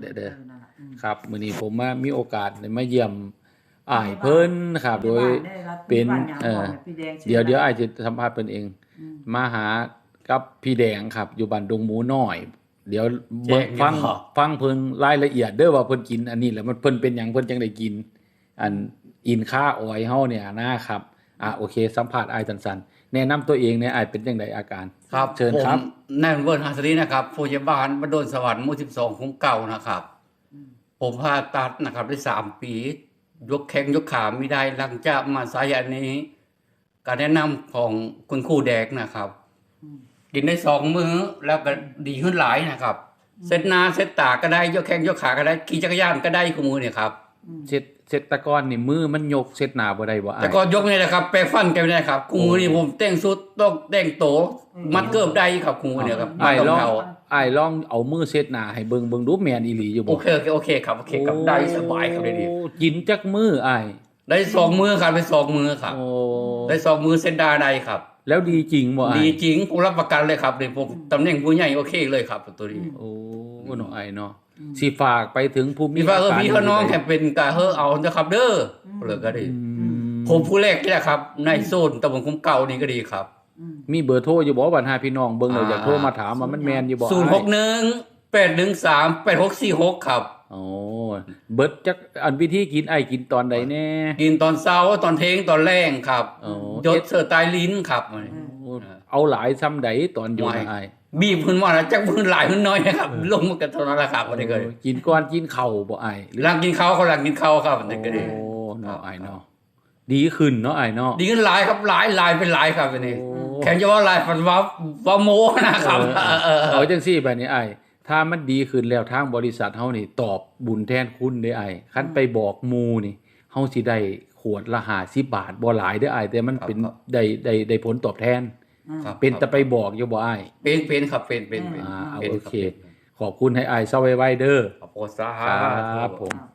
เด้อเด้อนั่นล่ะอืมครับมื้อนี้ผมมามีโอกาสได้มาเยี่ยมอ้ายเพิ่นครับ โดยได้รับเป็นบ้านอย่างเอ่อบอกนี่ยพี่แดงชื่อเดี๋ยวอะไรเดี๋ยวอ้ายจะสัมภาษณ์เพิ่นเองอืมมาหากับพี่แดงครับ อยู่บ้านดงหมูน้อย เดี๋ยวแจ้งฟังอยู่บ่ฟังเพิ่นรายละเอียดเด้อว่าเพิ่นกินอันนี้แล้วมันเพิ่นเป็นหยังเพิ่นจังได้กิน อันอินค่าออยเฮาเนี่ยนะครับ อะโอเค สัมภาษณ์อ้ายสันๆแนะนำตัวเองเนี่ยอ้ายเป็นจังไดอาการ ครับเชิญครับผมนายเวิร์นฮัสรีนะครับผู้ใหญ่บ้านบ้านโดนสวรรค์หมู่12คุ้มเก่านะครับอืมผมผ่าตัดนะครับได้สามปี ยกแข้งยกขาไม่ได้หลังจากมาสายอันนี้การแนะนำของคุณครูแดกนะครับอืมกินได้สองมื้อแล้วก็ดีขึ้นหลายนะครับ เซตหน้าเซตตาก็ได้ยกแข้งยกขาก็ได้ขี่จักรยานก็ได้คู่มือเนี่ยครับ อืมเช็ดเช็ดตะกอนนี่มือมันยกเช็ดหน้าบ่ได้บ่อ้ายแต่ก็ยกนี่แหละครับแปลฟันกันไม่ได้ครับคู่มือนี่ผมแต่งสุดต้องแต่งโต มัดเกือบได้ครับคู่มือเนี่ยครับอ้ายลองเาอ้ายลองเอามือเช็ดหน้าให้เบิ่งเบิ่งดูแม่นอีหลีอยู่โอบ่เคโอเคโอเคครับโอเคครับได้สบายครับได้ดีโอ้กินจักมืออ้ายได้สองมือครับได้สองมือครับโอ้ได้สองมือเส้นดาได้ครับ แล้วดีจริงบ่อ้ายดีจริงผมรับประกันเลยครับเดี๋ยวผมตำแหน่งผู้ใหญ่โอเคเลยครับ ตัวนี้โอ้เนาะอ้ายเนาะสิฝากไปถึงผู้มีมีว่าเออรพี่เขาน้องแค่เป็นกาเฮอเอานะครับ เด้อเลยก็ดีอืมผมผู้แรกนี่แหละครับในโซนตำบลคุ้มเก่านี่ก็ดีครับอืมมีเบอร์โทรอยู่บ่บัดหาพี่น้องเบิ่งแล้วอ่าอยากโทรมาถามว่ามันแม่นอยู่บ่ศูนย์หกหอ้ายนึ่งแปดหนึ่งสามแปดหกสี่หกครับ โอ้เบิดจักอันวิธีกินอ้ายกินตอนใดแน่กินตอนเช้าตอนเทงตอนแรงครับโอ้ยศเสือตายลิ้นครับโอ้เอาหลายซ้ำใดตอนอยู่ไม่นะอ้ายบีบพื้นว่าแล้วจักพื้นหลายพื้นน้อยนะครับ ลงมากันเท่านั้นแหละครับวันนี้ก็ดีกินก่อนกินข้าวบ่อ้ายหรือหลังกินข้าวเขาหลังกินข้าวครับวันนี้ก็ดีโอ้เนาะอ้ายเนาะดีขึ้นเนาะอ้ายเนาะดีขึ้นหลายครับหลายหลายเป็นหลายครับวันนี้โอ้แข่งจะว่าหลายฟันว่าว่าโมนะครับเออเออเอเอาอจังซี่แบบนี้ไอ้าย ถ้ามันดีขึ้นแล้วทางบริษัทเฮานี่ตอบบุญแทนคุณได้ไอ้ายคันไปบอกหมู่นี่เฮาสิได้ขวดละ50บาทบ่หลายเด้ออ้ายแต่มันเป็นได้ได้ได้ผลตอบแทน ครับเป็นแต่ไปบอกอยู่บ่อ้ายเป็นเป็นครับเป็นเป็นเป็นอ่าเอาป็นโอรับเค ขอบคุณให้อ้ายเซาไว้ๆเด้อ ขอบคุณคครัรับบผม ครับ